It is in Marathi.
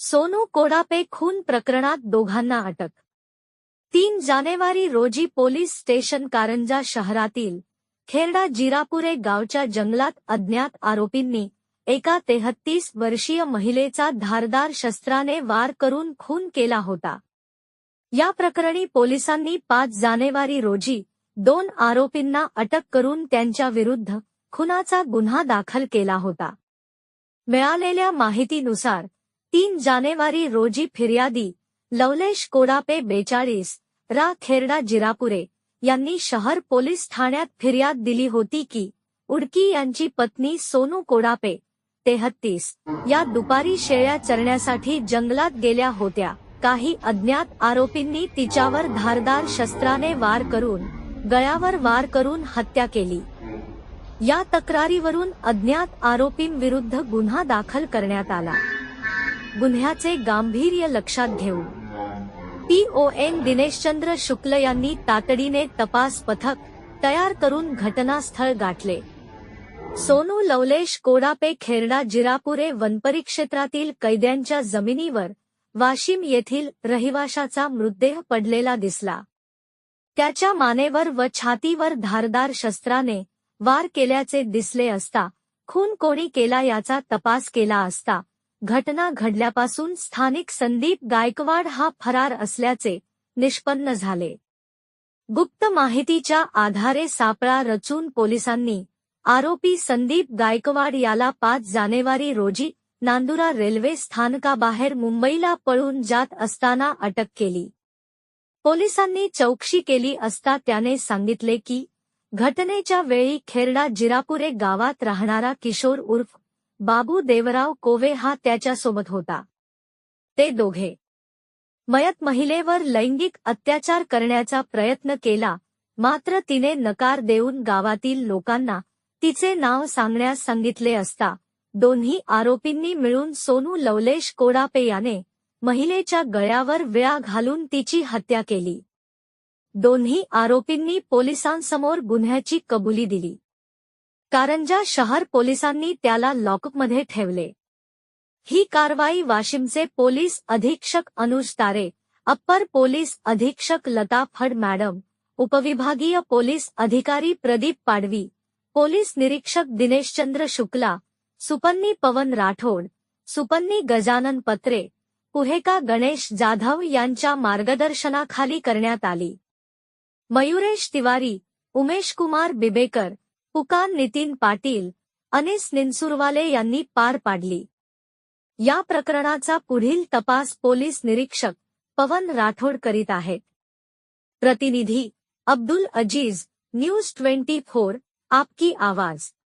सोनू कोडापे खून प्रकरणात दोघांना अटक. तीन जानेवारी रोजी पोलीस स्टेशन कारंजा शहरातील खेरडा जिरापुरे गावच्या जंगलात अज्ञात आरोपींनी एका तेहत्तीस वर्षीय महिलेचा धारदार शस्त्राने वार करून खून केला होता. या प्रकरणी पोलिसांनी पाच जानेवारी रोजी दोन आरोपींना अटक करून त्यांच्या विरुद्ध खुनाचा गुन्हा दाखल केला होता. मिळालेल्या माहितीनुसार तीन जानेवारी रोजी फिर्यादी. लवलेश कोडापे बेचाळीस. रा. खेरडा जिरापुरे. यांनी शहर पोलीस ठाण्यात फिर्याद दिली होती की उडकी यांची पत्नी सोनू कोडापे तेहत्तीस या दुपारी शेळ्या चरण्यासाठी जंगलात गेल्या होत्या. काही अज्ञात आरोपींनी तिच्यावर धारदार शस्त्राने वार करून गळ्यावर वार करून हत्या केली. या तक्रारीवरून अज्ञात आरोपींविरुद्ध गुन्हा दाखल करण्यात आला. गुन्ह्याचे गांभीर्य लक्षात घेऊन. पीओएन दिनेशचंद्र शुक्ल यांनी तातडीने तपास पथक तयार करून घटनास्थळ गाठले. सोनू लवलेश कोडापे खेरडा जिरापुरे वनपरिक्षेत्रातील कैद्यांच्या जमिनीवर वाशिम येथील रहिवाशाचा मृतदेह पडलेला दिसला. त्याच्या मानेवर व छातीवर धारदार शस्त्राने वार केल्याचे दिसले असता खून कोणी केला याचा तपास केला असता घटना घडल्यापासून स्थानिक संदीप गायकवाड हा फरार असल्याचे निष्पन्न झाले. गुप्त माहितीच्या आधारे सापळा रचून पोलिसांनी आरोपी संदीप गायकवाड याला पाच जानेवारी रोजी नांदुरा रेल्वे स्थानकाबाहेर मुंबईला पळून जात असताना अटक केली. पोलिसांनी चौकशी केली असता त्याने सांगितले की घटनेच्या वेळी खेरडा जिरापुरे गावात राहणारा किशोर उर्फ बाबू देवराव कोवे हा त्याच्यासोबत होता. ते दोघे. मयत महिलेवर लैंगिक अत्याचार करण्याचा प्रयत्न केला मात्र तिने नकार देऊन गावातील लोकांना तिचे नाव सांगण्यास सांगितले असता दोन्ही आरोपींनी मिळून सोनू लवलेश कोडापे याने महिलेच्या गळ्यावर विळा घालून तिची हत्या केली. दोन्ही आरोपींनी पोलिसांसमोर गुन्ह्याची कबुली दिली. कारंजा शहर पोलिसांनी त्याला लॉकअपमध्ये ठेवले. ही कारवाई वाशिमचे पोलीस अधीक्षक अनुज तारे अप्पर पोलीस अधीक्षक लता फड मॅडम उपविभागीय पोलीस अधिकारी प्रदीप पाडवी पोलीस निरीक्षक दिनेशचंद्र शुक्ला सुपन्नी पवन राठोड सुपन्नी गजानन पत्रे पुहेका गणेश जाधव यांच्या मार्गदर्शनाखाली करण्यात आली. मयुरेश तिवारी उमेश कुमार बिबेकर पुकार नितीन पाटिल अनिस निनसुरवाले पार पाडली. या प्रकरणाचा पुढील तपास पोलीस निरीक्षक पवन राठोड करीत आहेत. प्रतिनिधी Abdul Aziz, news twenty four, आपकी आवाज़.